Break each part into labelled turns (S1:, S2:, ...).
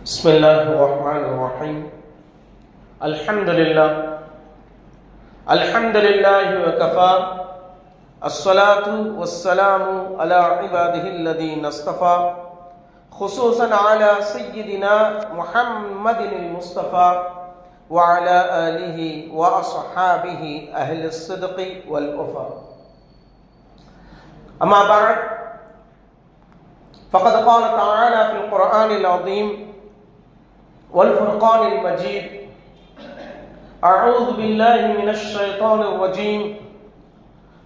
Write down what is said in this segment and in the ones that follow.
S1: بسم الله الرحمن الرحيم. الحمد لله الحمد لله وكفى. الصلاة والسلام على عباده الذين اصطفى. خصوصا على سيدنا محمد المصطفى وعلى آله وأصحابه أهل الصدق والوفاء أما بعد فقد قال تعالى في القرآن العظيم والفرقان المجيد. أعوذ بالله من الشيطان الرجيم.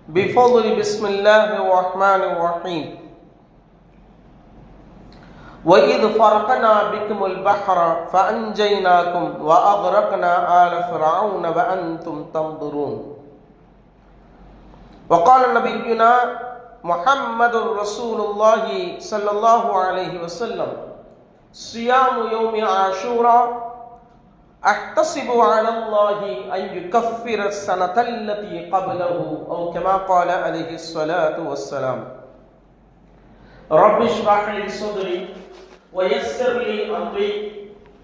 S1: بفضل بسم الله الرحمن الرحيم. وإذ فرقنا بكم البحر فأنجيناكم وأغرقنا آل فرعون وأنتم تنظرون. وقال نبينا محمد رسول الله صلى الله عليه وسلم صيام يوم عاشوراء أحتسب على الله أن يكفر السنة التي قبله أو كما قال عليه الصلاة والسلام. رب اشرح لي صدري ويسر لي أمري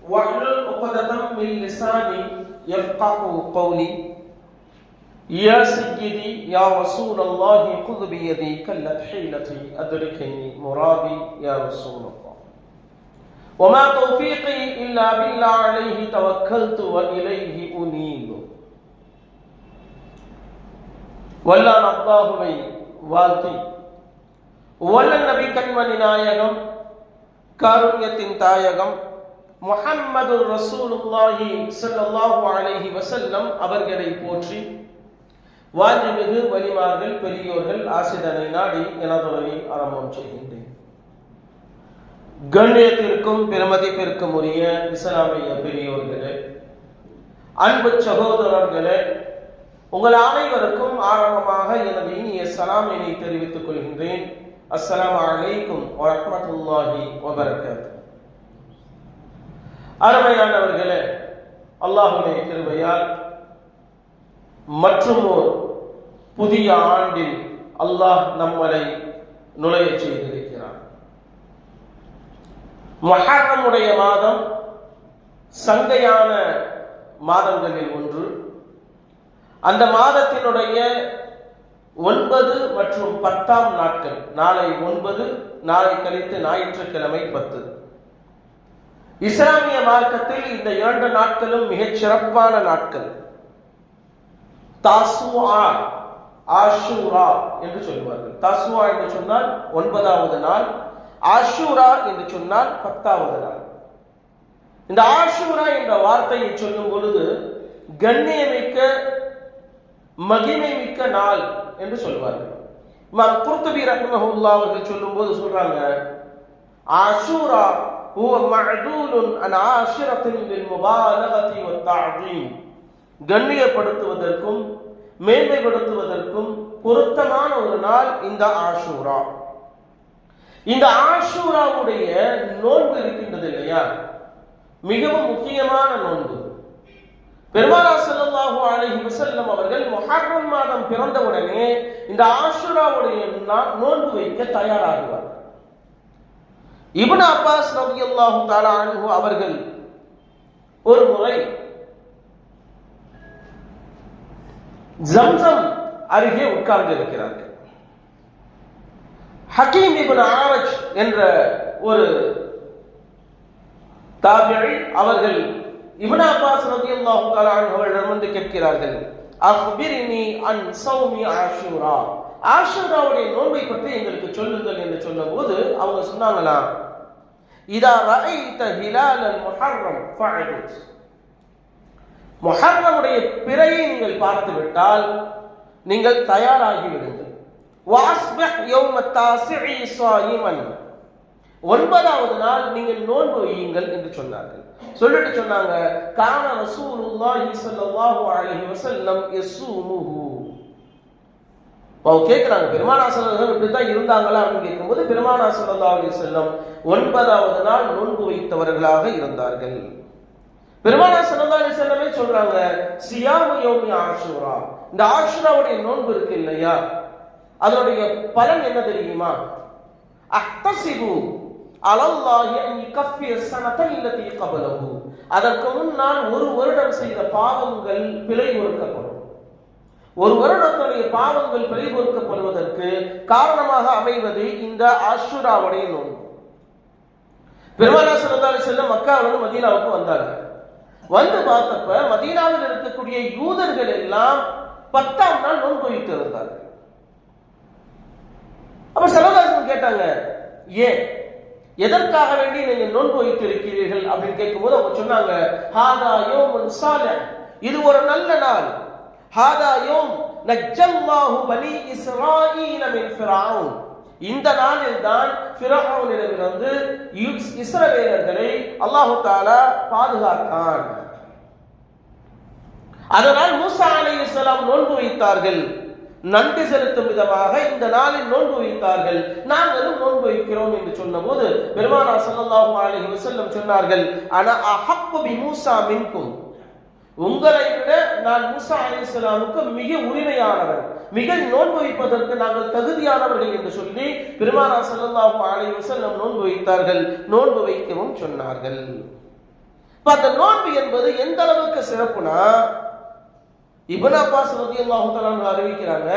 S1: واحلل عقدة من لساني يفقه قولي. يا سيدي يا رسول الله خذ بيدي كلت حيلتي أدركني مرادي يا رسول الله. وما توفيقي إلا بالله عليه توكلت وإليه أنيب வல்லான் அல்லாஹுவை வாழ்த்தி வல்ல நபி கண்மணி நாயகம் காருண்யத்தின் தாயகம் முஹம்மது ரசூலுல்லாஹி ஸல்லல்லாஹு அலைஹி வஸல்லம் அவர்களை போற்றி வாஜிமிகு வலிமார்கள் பெரியோர்கள் ஆசிதனை நாடி எனதுரை ஆரம்பம் செய்கின்றேன் கண்ணியத்திற்கும் பெருமதிப்பிற்கும் உரிய இஸ்லாமிய பெரியோர்களே அன்பு சகோதரர்களே உங்கள் அனைவருக்கும் ஆரம்பமாக எனது இனிய சலாமினை தெரிவித்துக் கொள்கின்றேன். அஸ்லாம் அலைக்கும் வரமத்துல்லாஹி வபரகாத் அருமையானவர்களே அல்லாஹுடைய கிருபையால் மற்றும் ஒரு புதிய ஆண்டில் அல்லாஹ் நம்மளை நுழைய செய்கிறேன். மஹரமுடைய மாதம் சங்கையான மாதங்களில் ஒன்று. அந்த மாதத்தினுடைய ஒன்பது மற்றும் பத்தாம் நாட்கள். நாளை ஒன்பது நாளை கழித்து ஞாயிற்றுக்கிழமை பத்து. இஸ்லாமிய மார்க்கத்தில் இந்த இரண்டு நாட்களும் மிகச் சிறப்பான நாட்கள். தாசுவா ஆஷூரா என்று சொல்லுவார்கள். தாசுவா என்று சொன்னால் ஒன்பதாவது நாள் ஆஷூரா என்று சொன்னால் பத்தாவது நாள் இந்த ஆஷூரா என்ற வார்த்தையை சொல்லும் பொழுது கண்ணியமிக்க மகிமை மிக்க நாள் என்று சொல்வார்கள் இமாம் குர்துபி ரஹ்மஹுல்லா அவர்கள் சொல்லும் போது சொல்றாங்க ஆஷூரா هو معدول عن عاشرة للمبالغة والتعظيم கண்ணியப்படுத்துவதற்கும் மேன்மைப்படுத்துவதற்கும் பொருத்தமான ஒரு நாள் இந்த ஆஷூரா இந்த ஆஷூராவுடைய நோன்பு இருக்கின்றது இல்லையா? மிகவும் முக்கியமான நோன்பு. பெருமானா ஸல்லல்லாஹு அலைஹி வசல்லம் அவர்கள் முஹர்ரம் மாதம் பிறந்தவுடனே இந்த ஆஷூராவுடைய நோன்பு வைக்க தயாராகுவார். இபன் அப்பாஸ் ரலியல்லாஹு தஆலா அன்ஹு அவர்கள் ஒரு முறை ஜம்சம் அருகே உட்கார்ந்து இருக்கிறார்கள் ஹக்கீம் இபின் ஆரஜ் என்ற ஒரு தாபியை அவர்கள் இப்னு அப்பாஸ் ரதி அல்லாஹு அவர்களிடம் வந்து கேட்கிறார்கள். அக்பிரினி அன் சௌமி ஆஷூரா. ஆஷூராவுடைய நோன்பை பற்றி எங்களுக்கு சொல்லுங்கள் என்று சொல்லும்போது அவங்க சொன்னாங்களா இதா ரஐத ஹிலாலல் முஹர்ரம் ஃபஅதுத் முஹர்ரமுடைய பிறையை நீங்கள் பார்த்து விட்டால் நீங்கள் தயாராகி விடுங்கள் வாஸ்பிஹ் யௌம தாசிஇ ஸாயிமன் ஒன்பதாவது நாள் நீங்கள் நோன்பு வையுங்கள் என்று சொன்னார்கள். சொல்லிட்டு சொன்னாங்க கான ரசூலுல்லாஹி ஸல்லல்லாஹு அலைஹி வஸல்லம் யஸூமுஹு. அவங்க கேட்கிறாங்க பெருமானா சல்லல்லாஹு இப்படி தான் இருந்தாங்களா? அப்படின்னு கேட்கும்போது பெருமானா ஸல்லல்லாஹு அலைஹி வஸல்லம் ஒன்பதாவது நாள் நோன்பு வைத்தவர்களாக இருந்தார்கள். பெருமானா ஸல்லல்லாஹு அலைஹி வஸல்லமே சொல்றாங்க சியாமு யௌமி ஆஷூரா. இந்த ஆஷூராவுடைய நோன்பு இருக்கு இல்லையா? அதனுடைய பலன் என்ன தெரியுமா? அஹ்தசிபு அலல்லாஹி அன் யுகஃபிய ஸனத இல்லதி கபலஹு. அதற்கு முன்னால் ஒரு வருடம் செய்த பாவங்கள் பிழை பொறுக்கப்படும் ஒரு வருடத்துடைய பாவங்கள் பிழை பொறுக்கப்படுவதற்கு காரணமாக அமைவது இந்த ஆஷுராவுடைய நோன்பு. பெருமானா சல்லல்லாஹு செல்ல மக்காவிலிருந்து மதீனாவுக்கு வந்தாங்க. வந்து பார்த்தப்ப மதீனாவில் இருக்கக்கூடிய யூதர்கள் எல்லாம் பத்தாம் நாள் நோன்பு வைத்து இருந்தார்கள் அப்ப சரதாசன் கேட்டாங்க ஏன் எதற்காக வேண்டி நீங்க நோன்பு வைத்து இருக்கிறீர்கள் அப்படின்னு கேட்கும்போது அவங்க சொன்னாங்க ஹாதா இது ஒரு நல்ல நாள். ஹாதா யோம் நஜ்ஜல்லாஹு பனி இஸ்ராயீல மின் இந்த நாளில் தான் ஃபிரௌனிடமிருந்து இஸ்ரவேலர்களை அல்லாஹு தாலா பாதுகாத்தான். அதனால் மூசா நோன்பு வைத்தார்கள். நன்றி செலுத்தும் விதமாக இந்த நாளில் நோன்பு வைத்தார்கள். நாங்களும் நோன்பு வைக்கிறோம் என்று சொன்னபோது பெருமானா ஸல்லல்லாஹு அலஹி வசல்லம் சொன்னார்கள் அன அஹப்பு பி மூசா மின்கும்? உங்களை விட நான் மூசா அலைஹிஸ்ஸலாமுக்கு மிக உரிமையானவர் மிக நோன்பு வைப்பதற்கு நாங்கள் தகுதியானவர்கள் என்று சொல்லி பெருமானா ஸல்லல்லாஹு அலைஹி வசல்லம் நோன்பு வைத்தார்கள். நோன்பு வைக்கவும் சொன்னார்கள். அந்த நோன்பு என்பது எந்த அளவுக்கு சிறப்புனா? இப்னு அப்பாஸ் ரலியல்லாஹு தஆலா அறிவிக்கிறாங்க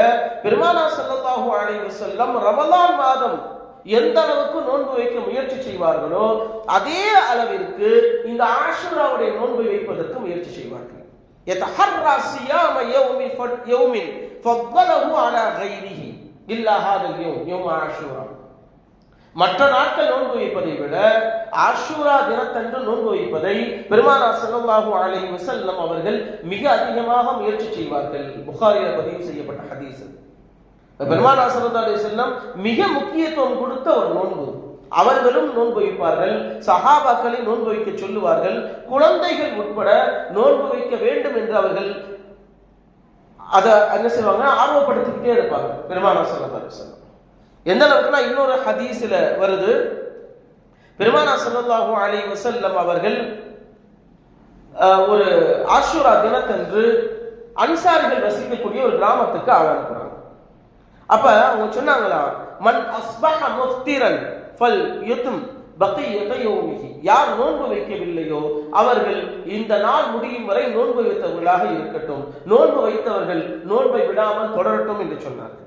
S1: பெருமானா ஸல்லல்லாஹு அலைஹி வஸல்லம் ரமலான் மாதம் எந்த அளவுக்கு நோன்பு வைக்க முயற்சி செய்வார்களோ அதே அளவிற்கு இந்த ஆஷுராவுடைய நோன்பை வைப்பதற்கு முயற்சி செய்வார்கள் يتحرى صيام يوم فد- يوم فضله على غيره إلا هذا اليوم يوم عاشوراء மற்ற நாட்கள் நோன்பு வைப்பதை விட ஆஷூரா தினத்தன்று நோன்பு வைப்பதை பெருமானா ஸல்லல்லாஹு அலைஹி வசல்லம் அவர்கள் மிக அதிகமாக முயற்சி செய்வார்கள். புகாரியில் பதிவு செய்யப்பட்ட ஹதீஸ் பெருமானா சல்லா அலி செல்லம் மிக முக்கியத்துவம் கொடுத்த ஒரு நோன்பு. அவர்களும் நோன்பு வைப்பார்கள் சஹாபாக்களை நோன்பு வைக்க சொல்லுவார்கள் குழந்தைகள் உட்பட நோன்பு வைக்க வேண்டும் என்று அவர்கள் அதை என்ன செய்வாங்க ஆர்வப்படுத்திக்கிட்டே இருப்பாங்க. பெருமானா சல்லா அலி செல்லம் எந்த அளவுக்குனா இன்னொரு ஹதீஸில் வருது. பெருமானா சல்லாஹூ அலி வசல்லம் அவர்கள் ஒரு ஆஷுரா தினத்தன்று அன்சாரிகள் வசிக்கக்கூடிய ஒரு கிராமத்துக்கு ஆள் அனுப்புறாங்க. அப்ப அவங்க சொன்னாங்களா மன் அஸ்பஹ முஃப்திரன் ஃபல் யுத்தும் பக்தி யௌமிஹி. யார் நோன்பு வைக்கவில்லையோ அவர்கள் இந்த நாள் முடியும் வரை நோன்பு வைத்தவர்களாக இருக்கட்டும். நோன்பு வைத்தவர்கள் நோன்பை விடாமல் தொடரட்டும் என்று சொன்னார்கள்.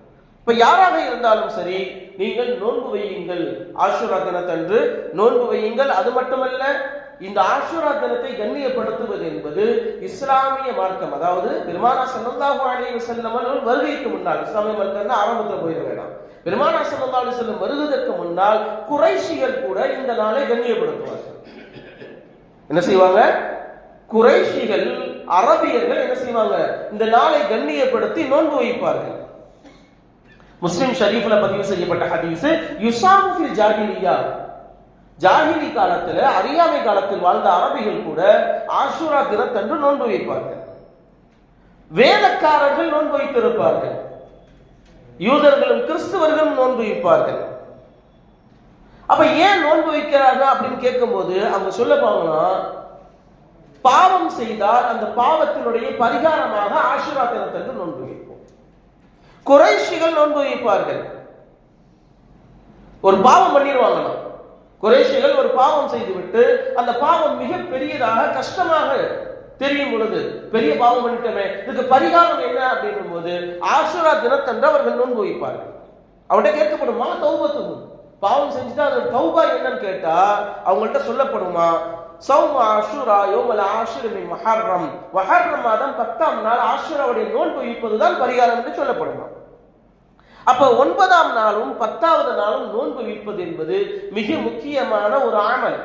S1: இப்ப யாராக இருந்தாலும் சரி நீங்கள் நோன்பு வையுங்கள். ஆசுரா தினத்தன்று நோன்பு வையுங்கள். அது மட்டுமல்ல இந்த ஆசுரா தினத்தை கண்ணியப்படுத்துவது என்பது இஸ்லாமிய மார்க்கம். அதாவது பெருமானா சல்லாஹு அலைஹி வஸல்லம் அவர்கள் வருகைக்கு முன்னால் இஸ்லாமிய மார்க்கம் ஆரம்பத்தில் போயிட வேண்டாம் பெருமானா ஸல்லல்லாஹு அலைஹி வஸல்லம் வருவதற்கு முன்னால் குறைஷிகள் கூட இந்த நாளை கண்ணியப்படுத்துவார்கள். என்ன செய்வாங்க? குறைஷிகள் அரபியர்கள் என்ன செய்வாங்க? இந்த நாளை கண்ணியப்படுத்தி நோன்பு வைப்பார்கள். முஸ்லிம் ஷரீஃப்ல பதிவு செய்யப்பட்ட ஹதீஸ் யுசாமு ஃபில் ஜாஹிலியா. ஜாஹிலி காலத்துல அறியாமை காலத்தில் வாழ்ந்த அரபிகள் கூட ஆஷுரா தினத்தன்று நோன்பு வைப்பார்கள். வேதக்காரர்கள் நோன்பு வைத்திருப்பார்கள். யூதர்களும் கிறிஸ்துவர்களும் நோன்பு வைப்பார்கள். அப்ப ஏன் நோன்பு வைக்கிறாங்க அப்படின்னு கேட்கும்போது அவங்க சொல்ல போங்கன்னா பாவம் செய்தால் அந்த பாவத்தினுடைய பரிகாரமாக ஆஷுரா தினத்தன்று நோன்பு குறைஷிகள் நோன்பு வைப்பார்கள். ஒரு பாவம் பண்ணிடுவாங்களாம். குறைஷிகள் ஒரு பாவம் செய்துவிட்டு அந்த பாவம் மிக பெரியதாக கஷ்டமாக தெரியும் பொழுது பெரிய பாவம் பண்ணிட்டோமே இதுக்கு பரிகாரம் என்ன அப்படின்னும் போது ஆசுரா தினத்தன்று அவர்கள் நோன்பு வைப்பார்கள். அவன்கிட்ட கேட்கப்படுமா தௌபத்தும் பாவம் செஞ்சுட்டா அதோட தௌபா என்னன்னு கேட்டா அவங்கள்ட்ட சொல்லப்படுமா? சௌம ஆஷுரா யோமல ஆஷுரமின் மஹர்ரம். மஹர்ரம் மாதம் பத்தாம் நாள் ஆஷுராவுடைய நோன்பு வைப்பதுதான் பரிகாரம் என்று சொல்லப்படுமா? அப்ப ஒன்பதாம் நாளும் பத்தாவது நாளும் நோன்பு வைப்பது என்பது மிக முக்கியமான ஒரு அமல்.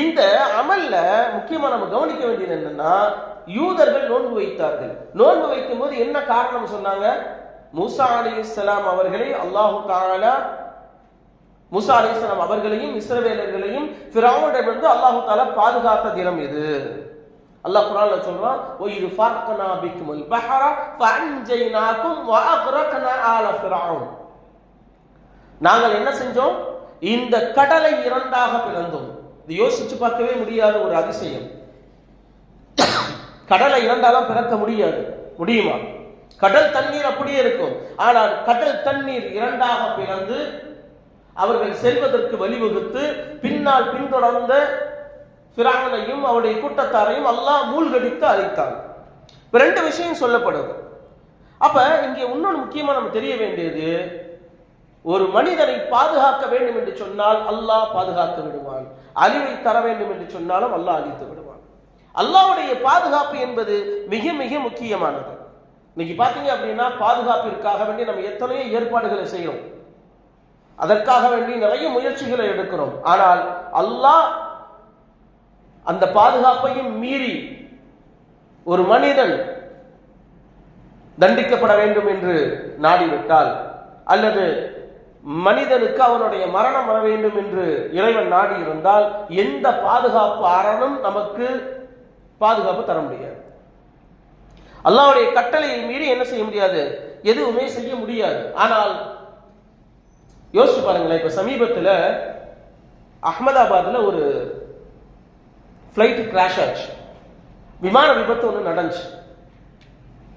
S1: இந்த அமல்ல முக்கியமா நம்ம கவனிக்க வேண்டியது என்னன்னா யூதர்கள் நோன்பு வைத்தார்கள். நோன்பு வைக்கும் போது என்ன காரணம் சொன்னாங்க? மூசா அலிஸ்லாம் அவர்களை அல்லாஹு தாலா மூசா அலிஸ்லாம் அவர்களையும் இஸ்ரவேலர்களையும் ஃபிரௌனிடமிருந்து அல்லாஹு தாலா பாதுகாத்த தினம் இது. அல்லாஹ் குரான்ல சொல்றான் ஒயிரு ஃபார்க்கனா பிக்குமுல் பஹரா ஃபஅன்ஜைனாக்கும் வ அக்ரக்னா ஆல ஃபிரௌன் நாங்கள் என்ன செஞ்சோம்? இந்த கடலை இரண்டாக பிளந்தோம். இது யோசிச்சு பார்க்கவே முடியாத ஒரு அதிசயம். கடலை இரண்டாலாம் பிறக்க முடியாது. முடியுமா? கடல் தண்ணீர் அப்படியே இருக்கும். ஆனால் கடல் தண்ணீர் இரண்டாக பிளந்து அவர்கள் செல்வதற்கு வழிவகுத்து பின்னால் பின்தொடர்ந்த பிராணனையும் அவருடைய கூட்டத்தாரையும் அல்லாஹ் மூழ்கடித்து அழித்தான். இப்போ ரெண்டு விஷயம் சொல்லப்படுது. அப்ப இங்கே இன்னொன்று முக்கியமா நம்ம தெரிய வேண்டியது ஒரு மனிதனை பாதுகாக்க வேண்டும் என்று சொன்னால் அல்லாஹ் பாதுகாத்து விடுவான். அழிவை தர வேண்டும் என்று சொன்னாலும் அல்லாஹ் அழித்து விடுவான். அல்லாவுடைய பாதுகாப்பு என்பது மிக மிக முக்கியமானது. இன்னைக்கு பார்த்தீங்க அப்படின்னா பாதுகாப்பிற்காக வேண்டி நம்ம எத்தனையோ ஏற்பாடுகளை செய்கிறோம் அதற்காக வேண்டி நிறைய முயற்சிகளை எடுக்கிறோம். ஆனால் அல்லாஹ் அந்த பாதுகாப்பையும் மீறி ஒரு மனிதன் தண்டிக்கப்பட வேண்டும் என்று நாடிவிட்டால் அல்லது மனிதனுக்கு அவனுடைய மரணம் வர வேண்டும் என்று இறைவன் நாடி இருந்தால் எந்த பாதுகாப்பு அறனும் நமக்கு பாதுகாப்பு தர முடியாது. அல்லாவுடைய கட்டளையை மீறி என்ன செய்ய முடியாது? எதுவுமே செய்ய முடியாது. ஆனால் யோசிச்சு பாருங்களேன் இப்ப சமீபத்தில் அகமதாபாத்ல ஒரு ஃப்ளைட் கிராஷ் ஆச்சு. விமான விபத்து ஒன்று நடந்துச்சு.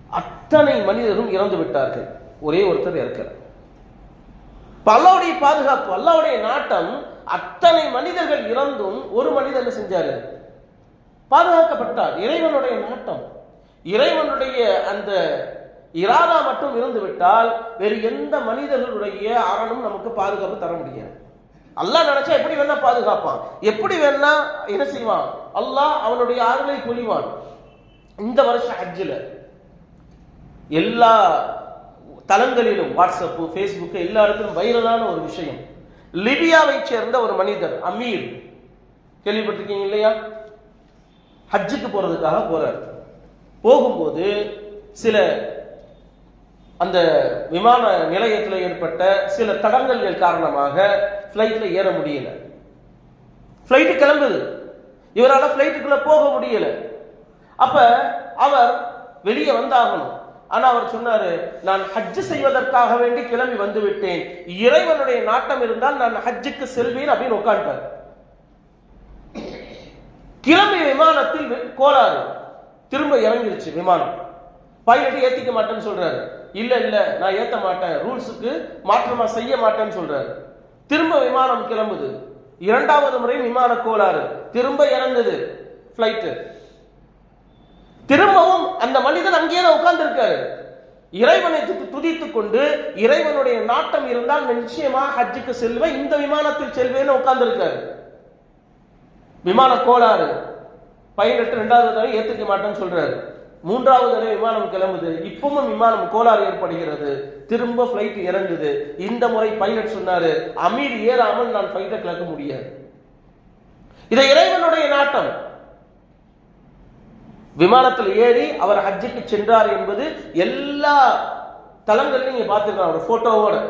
S1: அத்தனை மனிதரும் இறந்து விட்டார்கள். ஒரே ஒருத்தர் இருக்கிறார் பல்லவுடைய அல்லாவுடைய பாதுகாப்பு அல்லாவுடைய நாட்டம் அத்தனை மனிதர்கள் இறந்தும் ஒரு மனிதர் என்ன செஞ்சாரு? பாதுகாக்கப்பட்டார். இறைவனுடைய நாட்டம். இறைவனுடைய அந்த இராதா மட்டும் இருந்து விட்டால் வேறு எந்த மனிதர்களுடைய அறனும் நமக்கு பாதுகாப்பு தர முடியாது. அல்லாஹ் நினைச்சா எப்படி வேணா பாதுகாப்பான். எப்படி வேணா என்ன செய்வான்? அல்லாஹ் அவனுடைய அருளை பொழிவான் இந்த வருஷம் ஹஜ்ஜில் எல்லா தளங்களிலும் வாட்ஸ்அப்பு ஃபேஸ்புக்கு எல்லா இடத்திலும் வைரலான ஒரு விஷயம். லிபியாவை சேர்ந்த ஒரு மனிதர் அமீர். கேள்விப்பட்டிருக்கீங்க இல்லையா? ஹஜ்ஜுக்கு போறதுக்காக போறார். போகும்போது சில அந்த விமான நிலையத்தில் ஏற்பட்ட சில தடங்கல்கள் காரணமாக ஃப்ளைட்டில் ஏற முடியல. ஃப்ளைட்டு கிளம்புது. இவரால் ஃப்ளைட்டுக்குள்ளே போக முடியல. அப்போ அவர் வெளியே வந்தாகணும். ஆனால் அவர் சொன்னாரு நான் ஹஜ்ஜு செய்வதற்காக வேண்டி கிளம்பி வந்து விட்டேன். இறைவனுடைய நாட்டம் இருந்தால் நான் ஹஜ்ஜுக்கு செல்வேன் அப்படின்னு உட்காந்துட்டார் கிளம்பி விமானத்தில் கோளாறு. திரும்ப இறங்கிருச்சு விமானம். பைலட் ஏத்திக்க மாட்டேன்னு சொல்றாரு. இல்ல இல்ல நான் ஏத்த மாட்டேன். ரூல்ஸுக்கு மாற்றமா செய்ய மாட்டேன்னு சொல்றாரு. திரும்ப விமானம் கிளம்புது. இரண்டாவது முறை விமான கோளாறு. திரும்ப இறங்குது. பிளைட்டு திரும்பவும் அந்த மனிதன் அங்கேயே உட்கார்ந்து இருக்காரு இறைவனை து- துதித்துக் கொண்டு இறைவனுடைய நாட்டம் இருந்தால் நிச்சயமா ஹஜ்ஜுக்கு செல்வேன் இந்த விமானத்தில் செல்வேன்னு உட்கார்ந்து இருக்காரு விமான கோளாறு. பைலட் ரெண்டாவது தடவை ஏத்துக்க மாட்டேன்னு சொல்றாரு. மூன்றாவது தடவை விமானம் கிளம்புது. இப்பவும் விமானம் கோளாறு ஏற்படுகிறது. திரும்ப பிளைட் இறங்குது. இந்த முறை பைலட் சொன்னாரு அமீர் ஏறாமல் நான் ஃப்ளைட்டை கிளக்க முடியாது. இதை இறைவனுடைய நாட்டம். விமானத்தில் ஏறி அவர் ஹஜ்ஜுக்கு சென்றார் என்பது எல்லா தளங்கள்லையும் நீங்க பார்த்துக்கலாம் அவர் போட்டோவோட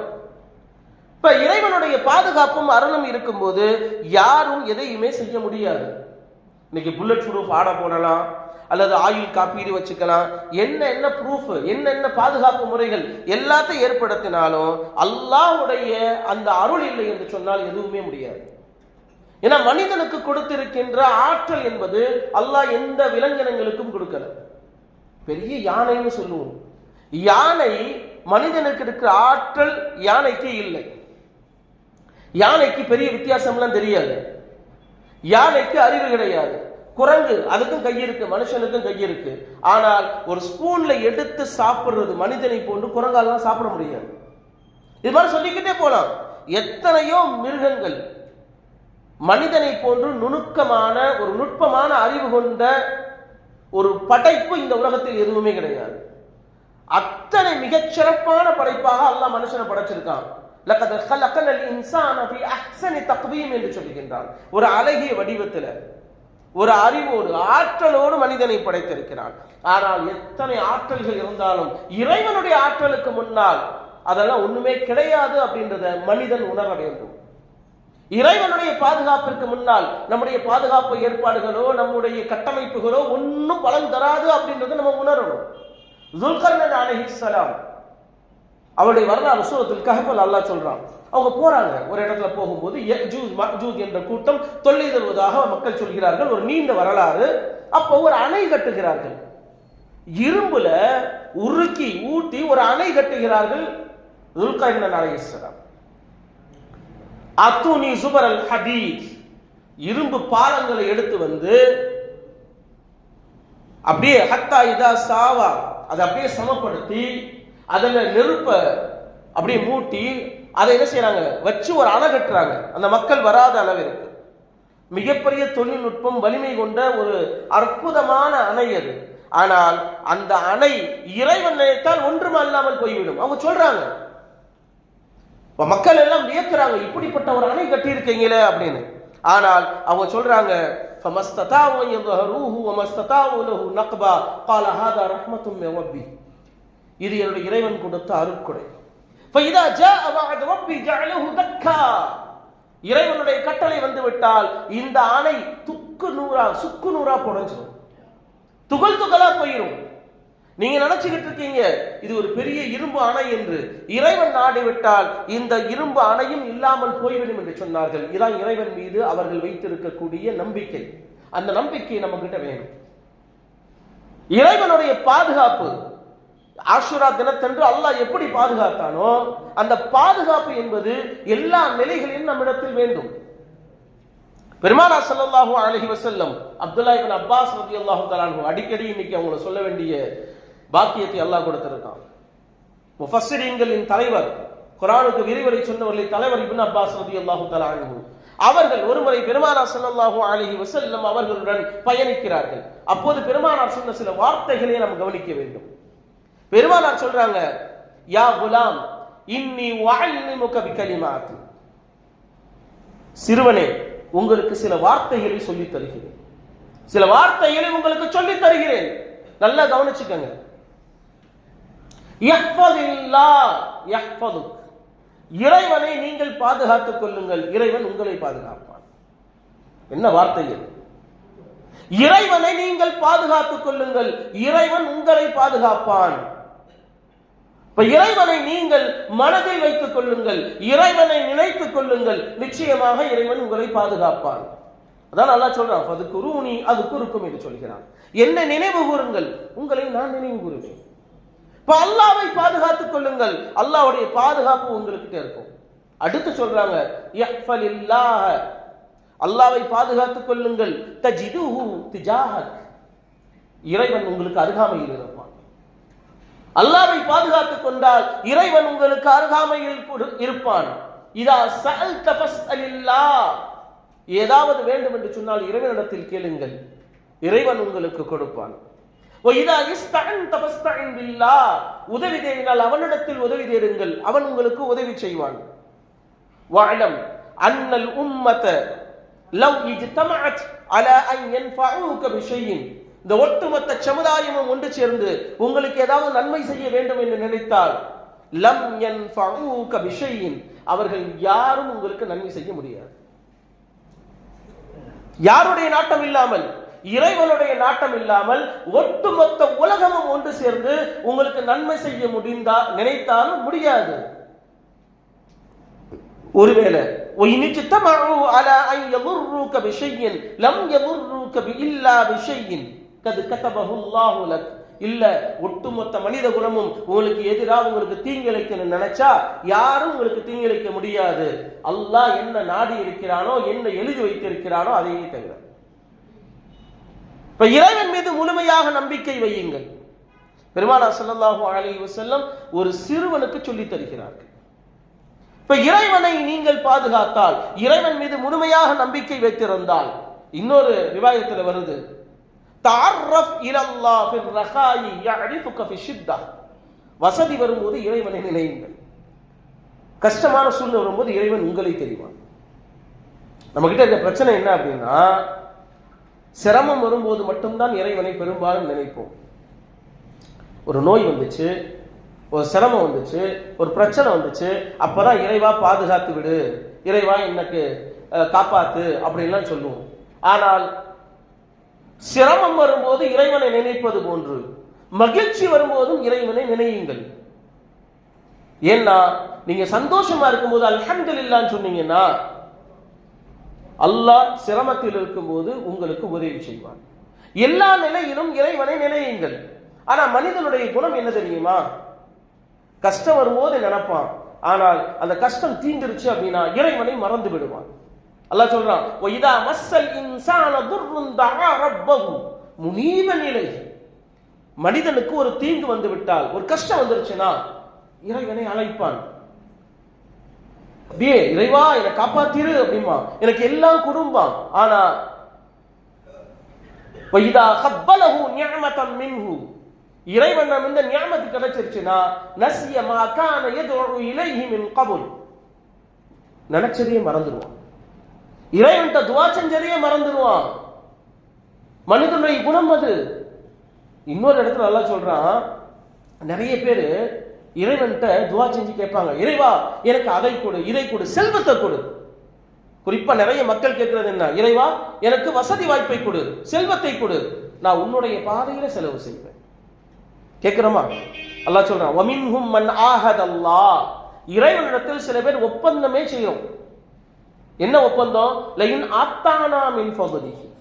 S1: இப்ப இறைவனுடைய பாதுகாப்பும் அருளும் இருக்கும்போது யாரும் எதையுமே செய்ய முடியாது. இன்னைக்கு புல்லட் ப்ரூஃப் ஆட போடலாம். அல்லது ஆயுள் காப்பீடு வச்சுக்கலாம். என்ன என்ன ப்ரூஃப் என்னென்ன பாதுகாப்பு முறைகள் எல்லாத்தையும் ஏற்படுத்தினாலும் அல்லாஹுடைய அந்த அருள் இல்லை என்று சொன்னால் எதுவுமே முடியாது. ஏன்னா மனிதனுக்கு கொடுத்திருக்கின்ற ஆற்றல் என்பது அல்லாஹ் எந்த விலங்கினங்களுக்கும் கொடுக்கல. பெரிய யானைன்னு சொல்லுவோம். யானை மனிதனுக்கு இருக்கிற ஆற்றல் யானைக்கு இல்லை. யானைக்கு பெரிய வித்தியாசம்லாம் தெரியாது. யானைக்கு அறிவு கிடையாது. குரங்கு அதுக்கும் கை இருக்கு மனுஷனுக்கும் கை இருக்கு. ஆனால் ஒரு ஸ்பூன்ல எடுத்து சாப்பிடுறது மனிதனை போன்று குரங்காலாம் சாப்பிட முடியாது இது மாதிரி சொல்லிக்கிட்டே போலாம். எத்தனையோ மிருகங்கள் மனிதனை போன்று நுணுக்கமான ஒரு நுட்பமான அறிவு கொண்ட ஒரு படைப்பு இந்த உலகத்தில் எதுவுமே கிடையாது. அத்தனை மிகச்சிறப்பான படைப்பாக அல்லாஹ் மனுஷனை படைச்சிருக்கான். லக்கத் என்று சொல்லுகின்றான் ஒரு அழகிய வடிவத்தில். ஒரு அறிவோடு ஆற்றலோடு மனிதனை படைத்திருக்கிறான். ஆனால் எத்தனை ஆற்றல்கள் இருந்தாலும் இறைவனுடைய ஆற்றலுக்கு முன்னால் அதெல்லாம் ஒண்ணுமே கிடையாது அப்படின்றத மனிதன் உணர வேண்டும். இறைவனுடைய பாதுகாப்பிற்கு முன்னால் நம்முடைய பாதுகாப்பு ஏற்பாடுகளோ நம்முடைய கட்டமைப்புகளோ ஒன்றும் பலன் தராது அப்படின்றத நம்ம உணரணும். துல்கர்ணன் அலஹிஸ்லாம் அவருடைய வரலாறு சூரத்தில் கஹபல் அல்லாஹ் சொல்றான். அவங்க போறாங்க. ஒரு இடத்துல போகும்போது என்ற கூட்டம் தொல்லை தருவதாக மக்கள் சொல்கிறார்கள். ஒரு நீண்ட வரலாறு. அப்போ ஒரு அணை கட்டுகிறார்கள். இரும்புல உருக்கி ஊட்டி ஒரு அணை கட்டுகிறார்கள் துல்கர்னன் அலைஹிஸ்ஸலாம் அத்துனி சுபர் அல் ஹதீத். இரும்பு பாலங்களை எடுத்து வந்து அப்படியே ஹத்தா இதா சாவா அதை அப்படியே சமப்படுத்தி அதில் நெருப்ப அப்படியே மூட்டி அதை என்ன செய்யறாங்க வச்சு ஒரு அணை கட்டுறாங்க அந்த மக்கள் வராத அளவிற்கு மிகப்பெரிய தொழில்நுட்பம் வலிமை கொண்ட ஒரு அற்புதமான அணை அது ஆனால் அந்த அணை இறைவன் நினைத்தால் ஒன்றும் அல்லாமல் போய்விடும் அவங்க சொல்றாங்க இப்ப மக்கள் எல்லாம் வியக்கிறாங்க இப்படிப்பட்ட ஒரு அணை கட்டியிருக்கீங்களே அப்படின்னு ஆனால் அவங்க சொல்றாங்க فَمَسْتَطَاعُوا أَن يَظْهَرُوهُ وَمَا اسْتَطَاعُوا لَهُ نَقْبًا قَالَ هَذَا رَحْمَةٌ مِّن رَّبِّي இது என்னுடைய இறைவன் கொடுத்த அருட்கொடை ஃபைதா ஜா அவாத் ரப்பி ஜஅலஹு தக்கா இறைவனுடைய கட்டளை வந்து விட்டால் இந்த ஆணை துக்கு நூறா சுக்கு நூறா புனைஞ்சிடும் துகள் துகளா போயிடும் நீங்க நினைச்சுக்கிட்டு இருக்கீங்க இது ஒரு பெரிய இரும்பு அணை என்று. இறைவன் நாடி விட்டால் இந்த இரும்பு அணையும் இல்லாமல் போய்விடும் என்று சொன்னார்கள். இதான் இறைவன் மீது அவர்கள் வைத்திருக்கக்கூடிய நம்பிக்கை. அந்த நம்பிக்கை நம்ம கிட்ட வேணும். இறைவனுடைய பாதுகாப்பு ஆஷுரா தினத்தன்று அல்லாஹ் எப்படி பாதுகாத்தானோ அந்த பாதுகாப்பு என்பது எல்லா நிலைகளிலும் நம்மிடத்தில் வேண்டும். பெருமானா சல்லாஹூ அழகி வசல்லம் அப்துல்லா இபின் அப்பாஸ் ரலியல்லாஹு அல்லாஹு தலானு அடிக்கடி இன்னைக்கு அவங்கள சொல்ல வேண்டிய பாக்கியத்தை அல்லாஹ் கொடுத்திருக்கான். முஃபஸ்ஸிரீன்களின் தலைவர் குரானுக்கு விரிவுரை சொன்னவர்களின் தலைவர் இபின் அப்பாஸ் ரலியல்லாஹு அல்லாஹு தலானு அவர்கள் ஒருமுறை பெருமானார் சல்லாஹூ அலைஹி வசல்லம் அவர்களுடன் பயணிக்கிறார்கள். அப்போது பெருமானார் சொன்ன சில வார்த்தைகளை நாம் கவனிக்க வேண்டும். பெருமானார் சொல்றாங்க யா குலாம் இன்னி வஅல்லிமுக பிகலிமாத் சிறுவனே உங்களுக்கு சில வார்த்தைகளை சொல்லி தருகிறேன். சில வார்த்தைகளை உங்களுக்கு சொல்லித் தருகிறேன். நல்லா கவனிச்சுக்கங்க. இறைவனை நீங்கள் பாதுகாத்துக் கொள்ளுங்கள். இறைவன் உங்களை பாதுகாப்பான். என்ன வார்த்தைகள் இறைவனை நீங்கள் பாதுகாத்துக் கொள்ளுங்கள். இறைவன் உங்களை பாதுகாப்பான். இப்ப இறைவனை நீங்கள் மனதில் வைத்துக் கொள்ளுங்கள். இறைவனை நினைத்துக் கொள்ளுங்கள். நிச்சயமாக இறைவன் உங்களை பாதுகாப்பான். அதான் நல்லா சொல்றான் அது குருணி அது குறுக்கும் என்று சொல்கிறான். என்ன நினைவு கூறுங்கள். உங்களை நான் நினைவு கூறுவேன். இப்ப அல்லாவை பாதுகாத்துக் கொள்ளுங்கள். அல்லாவுடைய பாதுகாப்பு உங்ககிட்ட இருக்கும். அடுத்து சொல்றாங்க அல்லாவை பாதுகாத்துக் கொள்ளுங்கள். தஜிதுஹு திஜாஹக். இறைவன் உங்களுக்கு அருகாமையில் இருப்பான். அல்லாவை பாதுகாத்துக் கொண்டால் இறைவன் உங்களுக்கு அருகாமையில் இருப்பான். இதா சல் தபஸ் அலில்லா ஏதாவது வேண்டும் என்று சொன்னால் இறைவனிடத்தில் கேளுங்கள். இறைவன் உங்களுக்கு கொடுப்பான். உதவி தேடினால் அவனிடத்தில் உதவி தேடுங்கள். அவன் உங்களுக்கு உதவி செய்வான். வாழம் அன்னல் உம்மத்த லவ் இஜ்தமஅத் அலா என் யன்ஃபஉக பிஷையின். இந்த ஒட்டுமொத்த சமுதாயமும் ஒன்று சேர்ந்து உங்களுக்கு ஏதாவது நன்மை செய்ய வேண்டும் என்று நினைத்தால் லம் யன்ஃபஊக பிஷையின் அவர்கள் யாரும் உங்களுக்கு நன்மை செய்ய முடியாது யாருடைய நாட்டம் இல்லாமல் இறைவனுடைய நாட்டம் இல்லாமல் ஒட்டுமொத்த உலகமும் ஒன்று சேர்ந்து உங்களுக்கு நன்மை செய்ய முடிந்தா நினைத்தாலும் முடியாது ஒருவேளை وَإِنِ اجْتَمَعُوا عَلَى أَنْ يَضُرُّوكَ بِشَيْءٍ لَمْ يَضُرُّوكَ إِلَّا بِشَيْءٍ கது கதபஹுல்லாஹுலக் இல்ல ஒட்டுமொத்த மனித குணமும் உங்களுக்கு எதிராக உங்களுக்கு தீங்கிழைக்கணும்னு நினைச்சா யாரும் உங்களுக்கு தீங்கிழைக்க முடியாது. அல்லாஹ் என்ன நாடி இருக்கிறானோ என்ன எழுதி வைத்திருக்கிறானோ அதையே தவிர. இப்ப இறைவன் மீது முழுமையாக நம்பிக்கை வையுங்கள். பெருமானா சல்லாஹூ அலி வசல்லம் ஒரு சிறுவனுக்கு சொல்லி தருகிறார்கள். இப்ப இறைவனை நீங்கள் பாதுகாத்தால் இறைவன் மீது முழுமையாக நம்பிக்கை வைத்திருந்தால் இன்னொரு விவாதத்தில் வருது. தாரஃப் இலல்லாஹ் ஃபிர் ரஹாயி யஅரிஃபுக ஃபி ஷித்தா. வசதி வரும்போது இறைவனை நினையுங்கள். கஷ்டமான சூழ்நிலை வரும்போது இறைவன் உங்களை தெரிவான். நம்மகிட்ட இந்த இருக்க பிரச்சனை என்ன அப்படின்னா சிரமம் வரும்போது மட்டும்தான் இறைவனை பெரும்பாலும் நினைப்போம். ஒரு நோய் வந்துச்சு ஒரு சிரமம் வந்துச்சு ஒரு பிரச்சனை வந்துச்சு அப்போதான் இறைவா பாதுகாத்து விடு இறைவா எனக்கு காப்பாத்து அப்படின்லாம் சொல்லுவோம். ஆனால் சிரமம் வரும்போது இறைவனை நினைப்பது போன்று. மகிழ்ச்சி வரும்போதும் இறைவனை நினையுங்கள். ஏன்னா நீங்க சந்தோஷமா இருக்கும்போது அல்ஹம்துலில்லாஹ்னு சொன்னீங்கன்னா அல்லாஹ் சிரமத்தில் இருக்கும்போது உங்களுக்கு உதவி செய்வான். எல்லா நிலையிலும் இறைவனை நினையுங்கள். ஆனா மனிதனுடைய குணம் என்ன தெரியுமா? கஷ்டம் வரும்போது நினைப்பான். ஆனால் அந்த கஷ்டம் தீந்துருச்சு அப்படின்னா இறைவனை மறந்து விடுவான். அல்லாஹ் சொல்றான் ஒய்தா மஸ்ஸல் இன்சான துர்ருன் தஆ ரப்பஹு. முனீப நிலை மனிதனுக்கு ஒரு தீங்கு வந்து விட்டால் ஒரு கஷ்டம் வந்துருச்சுன்னா இறைவனை அழைப்பான். அப்படியே இறைவா என்னை காப்பாத்திரு அப்படிமா எனக்கு எல்லாம் குடும்பம் ஆனா வைதா ஹப்பலஹு நியமதம் மின்ஹு. இறைவன் நம்ம இந்த நியாமத்து கிடைச்சிருச்சுன்னா நசிய மா கான யதுஉ இலைஹி மின் கபுல். நினைச்சதையே மறந்துடுவான் இறைவன்கிட்ட துவா செஞ்சதையே மறந்துடுவான். மனிதனுடைய குணம் அது. இன்னொரு இடத்துல நல்லா சொல்றான். நிறைய பேர் இறைவன்கிட்ட துவா செஞ்சு கேட்பாங்க. இறைவா எனக்கு அதை கொடு இதை கொடு செல்வத்தை கொடு. குறிப்பா நிறைய மக்கள் கேட்கறது என்ன? இறைவா எனக்கு வசதி வாய்ப்பை கொடு செல்வத்தை கொடு. நான் உன்னுடைய பாதையில செலவு செய்வேன். கேட்கிறோமா? அல்லாஹ் சொல்றான் வமின்ஹும் மன் ஆஹதல்லாஹ் இறைவனிடத்தில் சில பேர் ஒப்பந்தமே செய்யும் என்ன ஒப்பந்தம்? லைன் ஆத்தானா மின்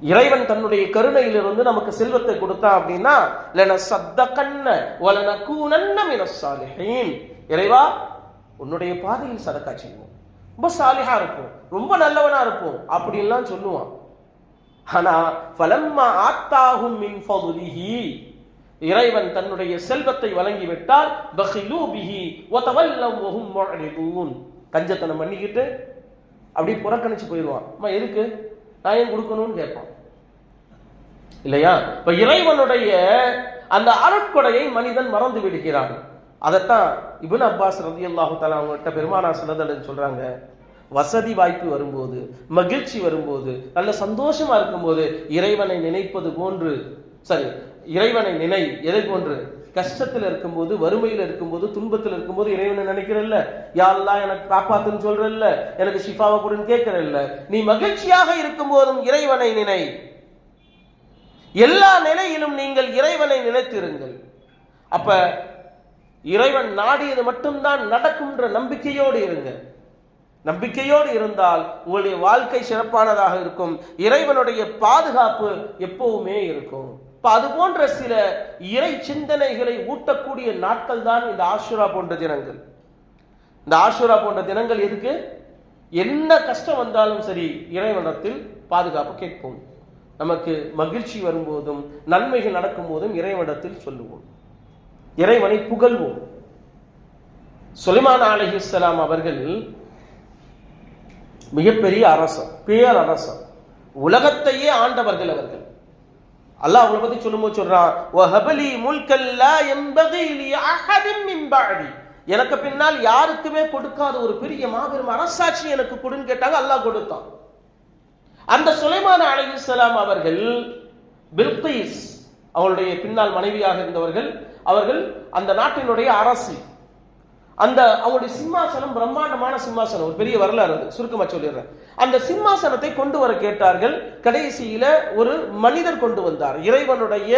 S1: இறைவன் தன்னுடைய கருணையிலிருந்து நமக்கு செல்வத்தை கொடுத்தான் அப்படின்னா லன கண்ண வலன கூனன்ன மினஸ் இறைவா உன்னுடைய பாதையில் சதக்கா செய்வோம். ரொம்ப சாலிஹா இருப்போம். ரொம்ப நல்லவனா இருப்போம். அப்படின்லாம் சொல்லுவான். ஆனா ஃபலம்மா ஆத்தாஹும் மின் ஃபதுலிஹி இறைவன் தன்னுடைய செல்வத்தை வழங்கிவிட்டால் பஹிலு பிஹி வதவல்லவ் வஹும் கஞ்சத்தனம் பண்ணிக்கிட்டு அப்படி புறக்கணிச்சு போயிடுவான். அம்மா எதுக்கு? நான் ஏன் கொடுக்கணும்னு கேட்பான். இல்லையா? இப்ப இறைவனுடைய அந்த அருட்கொடையை மனிதன் மறந்து விடுகிறான். அதைத்தான் இபுன் அப்பாஸ் ரலியல்லாஹு தஆலா அவங்ககிட்ட பெருமானா சிலதல் சொல்றாங்க. வசதி வாய்ப்பு வரும்போது மகிழ்ச்சி வரும்போது நல்ல சந்தோஷமா இருக்கும்போது இறைவனை நினைப்பது போன்று சரி இறைவனை நினை எதை போன்று? கஷ்டத்தில் இருக்கும்போது வறுமையில் இருக்கும்போது துன்பத்தில் இருக்கும்போது இறைவனை நினைக்கிறல்ல? யாரெல்லாம் எனக்கு காப்பாத்துன்னு சொல்றல்ல? எனக்கு ஷிஃபாவை கொடுன்னு கேட்கறல்ல? நீ மகிழ்ச்சியாக இருக்கும் போதும் இறைவனை நினை. எல்லா நிலையிலும் நீங்கள் இறைவனை நினைத்திருங்கள். அப்ப இறைவன் நாடியது மட்டும்தான் நடக்கும்ன்ற நம்பிக்கையோடு இருங்க. நம்பிக்கையோடு இருந்தால் உங்களுடைய வாழ்க்கை சிறப்பானதாக இருக்கும். இறைவனுடைய பாதுகாப்பு எப்பவுமே இருக்கும். இப்ப அது போன்ற சில இறை சிந்தனைகளை ஊட்டக்கூடிய நாட்கள் தான் இந்த ஆஷுரா போன்ற தினங்கள். இந்த ஆஷுரா போன்ற தினங்கள் எதுக்கு? என்ன கஷ்டம் வந்தாலும் சரி இறைவனத்தில் பாதுகாப்பு கேட்போம். நமக்கு மகிழ்ச்சி வரும்போதும் நன்மைகள் நடக்கும் போதும் இறைவனத்தில் சொல்லுவோம். இறைவனை புகழ்வோம். சுலைமான் அலைஹிஸ்ஸலாம் அவர்கள் மிகப்பெரிய அரசர் பேரரசர். உலகத்தையே ஆண்டவர்கள் அவர்கள். அல்லாஹ் அவங்களை பத்தி சொல்லும்போது சொல்றான் வஹபலி முல்கல்லா என்பது யம்பகி அஹதின் எனக்கு பின்னால் யாருக்குமே கொடுக்காத ஒரு பெரிய மாபெரும் அரசாட்சி எனக்கு கொடுன்னு கேட்டாங்க அல்லாஹ் கொடுத்தான். அந்த சுலைமான் அலைஹிஸ்ஸலாம் அவர்கள் பில்கீஸ் அவளுடைய பின்னால் மனைவியாக இருந்தவர்கள் அவர்கள் அந்த நாட்டினுடைய அரசி அந்த அவங்களுடைய சிம்மாசனம் பிரம்மாண்டமான சிம்மாசனம் ஒரு பெரிய வரலாறு அது சுருக்கமா சொல்லிடுறேன். அந்த சிம்மாசனத்தை கொண்டு வர கேட்டார்கள் கடைசியில ஒரு மனிதர் கொண்டு வந்தார். இறைவனுடைய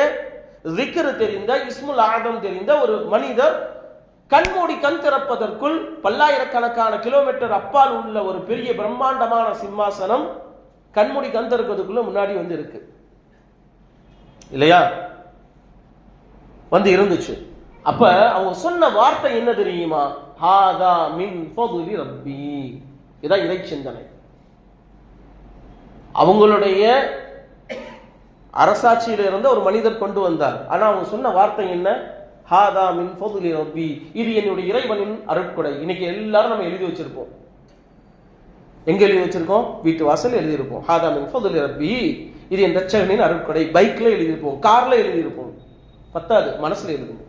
S1: ரிக்கரு தெரிந்த இஸ்முல் ஆதம் தெரிந்த ஒரு மனிதர் கண்மூடி கண் திறப்பதற்குள் பல்லாயிரக்கணக்கான கிலோமீட்டர் அப்பால் உள்ள ஒரு பெரிய பிரம்மாண்டமான சிம்மாசனம் கண்மூடி கண் திறக்கிறதுக்குள்ள முன்னாடி வந்து இருக்கு இல்லையா? வந்து இருந்துச்சு. அப்ப அவங்க சொன்ன வார்த்தை என்ன தெரியுமா? ஹாதா மின் ஃபதுலி ரப்பி. இதான் இறை சிந்தனை. அவங்களுடைய அரசாட்சியில இருந்த ஒரு மனிதர் கொண்டு வந்தார். ஆனா அவங்க சொன்ன வார்த்தை என்ன? ஹாதா மின் ஃபதுலி ரப்பி. இது என்னுடைய இறைவனின் அருட்கொடை. இன்னைக்கு எல்லாரும் நம்ம எழுதி வச்சிருப்போம். எங்க எழுதி வச்சிருக்கோம்? வீட்டு வாசல் எழுதியிருப்போம். ஹாதா மின் ஃபதுலி ரப்பி. இது என் ரச்சகனின் அருட்கொடை. பைக்ல எழுதியிருப்போம். கார்ல எழுதியிருப்போம். பத்தாது. மனசுல எழுதுவோம்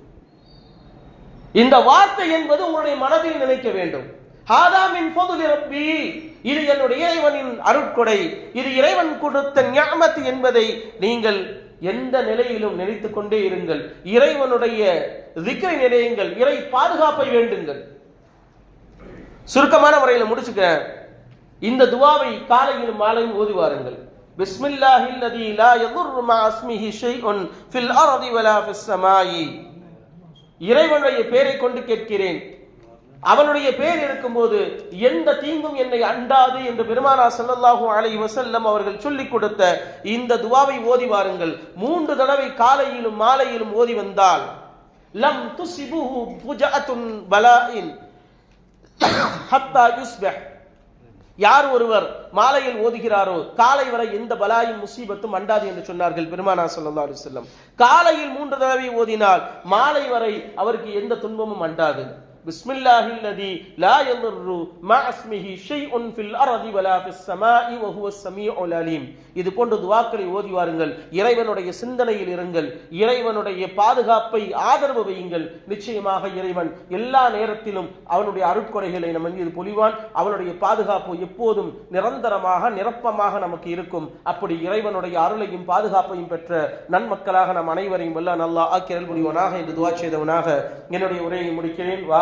S1: இந்த வார்த்தை என்பது உங்களுடைய மனதில் நினைக்க வேண்டும். ஹாதா மின் ரப்பி இது என்னுடைய இறைவனின் அருட்கொடை. இது இறைவன் கொடுத்த ஞாபத்து என்பதை நீங்கள் எந்த நிலையிலும் நினைத்துக் கொண்டே இருங்கள். இறைவனுடைய திக்கரை நிலையுங்கள் இறை பாதுகாப்பை வேண்டுங்கள். சுருக்கமான முறையில் முடிச்சுக்க இந்த துவாவை காலையிலும் மாலையும் ஓதி வாருங்கள். பிஸ்மில்லாஹில் லதி லா யதுர்ரு மா அஸ்மிஹி ஷைஉன் ஃபில் அர்தி வலா ஃபிஸ் ஸமாயி இறைவனுடைய பெயரை கொண்டு கேட்கிறேன். அவனுடைய பெயர் இருக்கும்போது எந்த தீங்கும் என்னை அண்டாது என்று பெருமானா ஸல்லல்லாஹு அலைஹி வசல்லம் அவர்கள் சொல்லிக் கொடுத்த இந்த துவாவை ஓதி வாருங்கள். மூன்று தடவை காலையிலும் மாலையிலும் ஓதி வந்தால் லம் துசிபுஹு ஃபுஜஅத்துன் பலாஇன் ஹத்தா யுஸ்பிஹ். யார் ஒருவர் மாலையில் ஓதுகிறாரோ காலை வரை எந்த பலாயும் முசீபத்தும் அண்டாது என்று சொன்னார்கள் பெருமானா சொல்லா அலைஹி செல்லம் காலையில் மூன்று தடவை ஓதினால் மாலை வரை அவருக்கு எந்த துன்பமும் அண்டாது. பிஸ்மில்லாஹில்லதி லா யதுர்ரு மா இஸ்மிஹி ஷைஉன் ஃபில் அர்தி வலா ஃபிஸ் ஸமாஇ வ ஹுவ ஸமீஉல் அலீம் இது போன்ற துஆக்களை ஓதி வாருங்கள். இறைவனுடைய சிந்தனையில் இருங்கள். இறைவனுடைய பாதுகாப்பை ஆதரவு வையுங்கள். நிச்சயமாக இறைவன் எல்லா நேரத்திலும் அவனுடைய அருட்கொடைகளை நம்ம மீது பொழிவான். அவனுடைய பாதுகாப்பு எப்போதும் நிரந்தரமாக நிரப்பமாக நமக்கு இருக்கும். அப்படி இறைவனுடைய அருளையும் பாதுகாப்பையும் பெற்ற நன்மக்களாக நம் அனைவரையும் வல்ல நல்லா ஆக்கிரல் முடிவனாக என்று துவா செய்தவனாக என்னுடைய உரையை முடிக்கிறேன்.